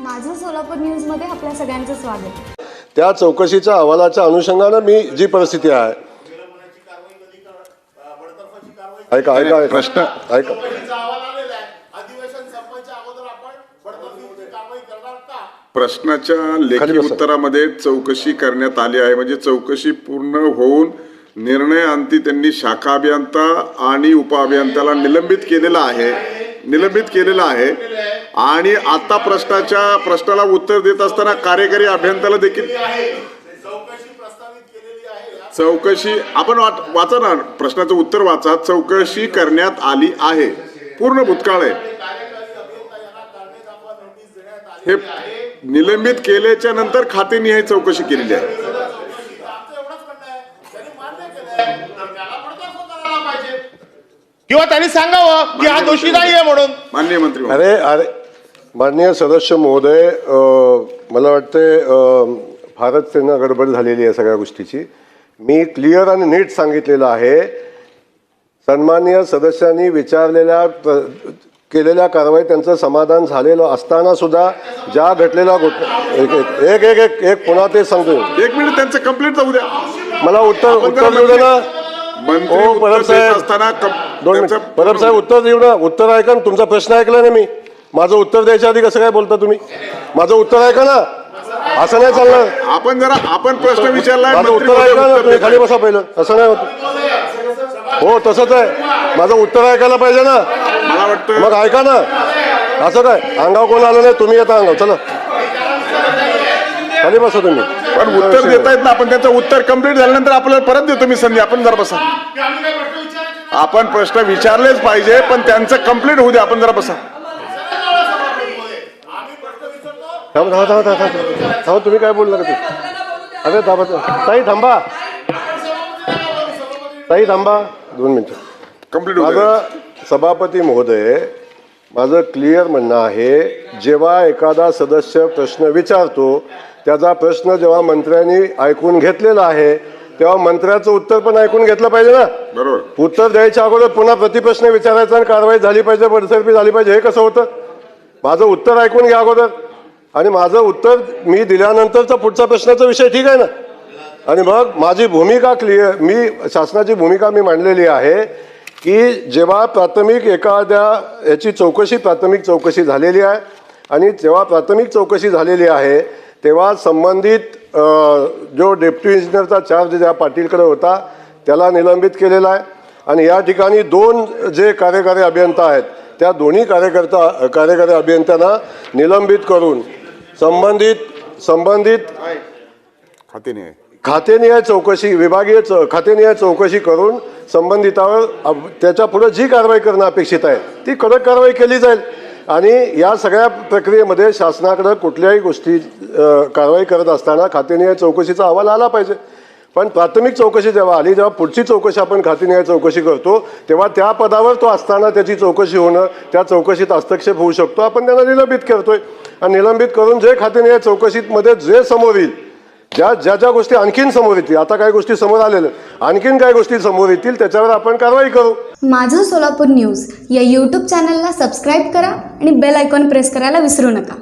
माझं सोलापूर न्यूजमध्ये आपल्या सगळ्यांचं स्वागत. त्या चौकशीच्या अहवालाच्या अनुषंगानं मी जी परिस्थिती आहे. ऐका ऐका ऐका. प्रश्न- ऐका. प्रश्नाच्या खाली लेखी बसा. उत्तरामध्ये चौकशी करण्यात आली आहे. म्हणजे चौकशी पूर्ण होऊन निर्णय अंती त्यांनी शाखा अभियंता आणि उपअभियंत्याला निलंबित केलेला आहे. निलंबित केलेला आहे. आणि आता प्रश्नाच्या प्रश्नाला उत्तर देत असताना कार्यकारी अभियंत्याला देखील आहे. चौकशी प्रस्तावित केलेली आहे. या चौकशी आपण वाच- वाचा ना प्रश्नाचं उत्तर वाचा. चौकशी करण्यात आली आहे. पूर्ण भूतकाळ आहे. हे निलंबित केल्याच्यानंतर खातेनिहाय चौकशी केलेली आहे. आहे. मान्य किंवा त्यांनी सांगावं की हा दोषी नाहीये म्हणून. माननीय मंत्री. अरे अरे माननीय सदस्य महोदय मला वाटते फारच त्यांना गडबड झालेली आहे सगळ्या गोष्टीची. मी क्लिअर आणि नीट सांगितलेलं आहे. सन्माननीय सदस्यांनी विचारलेल्या केलेल्या कारवाई त्यांचं समाधान झालेलं असताना सुद्धा ज्या घटलेल्या एक एक एक एक एक पुन्हा ते सांगतो एक मिनिट त्यांचं कंप्लीट जाऊ द्या. मला उत्तर उत्तर देऊ दे ना हो, परब साहेब. दोन मिनिट. परब साहेब उत्तर देऊ ना. उत्तर ऐका ना तुमचा प्रश्न ऐकला ना मी. माझं उत्तर द्यायच्या आधी कसं काय बोलता तुम्ही? माझं उत्तर ऐका ना? असं नाही चालणार. आपण जरा आपण प्रश्न विचारलाय माझं उत्तर महोदय ऐका ना तुम्ही खाली. बसा पहिलं. असं नाही होत. हो तसंच आहे. माझं उत्तर ऐकायला पाहिजे ना. मला वाटतं मग ऐका ना. असं काय? अंगाव कोण आलं नाही? तुम्ही येता अंगाव चला. खाली बसा तुम्ही. पण उत्तर देता येत ना आपण त्यांचं उत्तर कंप्लीट झाल्यानंतर आपल्याला परत देतो मी संधी. आपण जरा बसा. की. आपण प्रश्न विचारलेच पाहिजे पण त्यांचं कंप्लीट होऊ द्या. आपण जरा बसा आम्ही प्रश्न विचारतो थांबा थांबा थांबा थांबा थांबा. थांबा तुम्ही काय बोलला का ते. अरे थांबा ताई थांबा. ताई थांबा. दोन मिनिटं. कंप्लीट माझं सभापती महोदय माझं क्लिअर म्हणणं आहे जेव्हा एखादा सदस्य प्रश्न विचारतो त्याचा प्रश्न जेव्हा मंत्र्यांनी ऐकून घेतलेला आहे तेव्हा मंत्र्याचं उत्तर पण ऐकून घेतलं पाहिजे ना? बरोबर. उत्तर द्यायच्या अगोदर पुन्हा प्रतिप्रश्न विचारायचा आणि कारवाई झाली पाहिजे बडतर्फी झाली पाहिजे हे कसं होतं? माझं उत्तर ऐकून घ्या अगोदर. आणि माझं उत्तर मी दिल्यानंतरचा पुढचा प्रश्नाचा विषय ठीक आहे ना? आणि मग माझी भूमिका क्लिअर मी शासनाची भूमिका मी मांडलेली आहे की जेव्हा प्राथमिक एखाद्या याची चौकशी प्राथमिक चौकशी झालेली आहे आणि जेव्हा प्राथमिक चौकशी झालेली आहे तेव्हा संबंधित जो डेप्टी इंजिनियरचा चार्ज ज्या पाटीलकडे होता त्याला निलंबित केलेला आहे. आणि या ठिकाणी दोन जे कार्यकारी अभियंता आहेत त्या दोन्ही कार्यकर्ता कार्यकारी अभियंत्यांना निलंबित करून संबंधित संबंधित खाते नाही खातेनिहाय चौकशी विभागीय खातेनिहाय चौकशी करून संबंधितावर त्याच्या पुढे जी कारवाई करणं अपेक्षित आहे ती कडक कारवाई केली जाईल. आणि या सगळ्या प्रक्रियेमध्ये शासनाकडे कुठल्याही गोष्टी कारवाई करत असताना खातेनिहाय चौकशीचा अहवाल आला पाहिजे. पण प्राथमिक चौकशी जेव्हा आली जेव्हा पुढची चौकशी आपण खातेनिहाय चौकशी करतो तेव्हा त्या पदावर तो असताना त्याची चौकशी होणं त्या चौकशीत हस्तक्षेप होऊ शकतो आपण त्यांना निलंबित करतोय. आणि निलंबित करून जे खातेनिहाय चौकशीमध्ये जे समोर येईल ज्या ज्या ज्या गोष्टी आणखीन समोर येतील आता काही गोष्टी समोर आलेल्या आणखीन काही गोष्टी समोर येतील त्याच्यावर आपण कारवाई करू. माझं सोलापूर न्यूज या यूट्यूब चॅनलला सबस्क्राईब करा आणि बेल आयकॉन प्रेस करायला विसरू नका.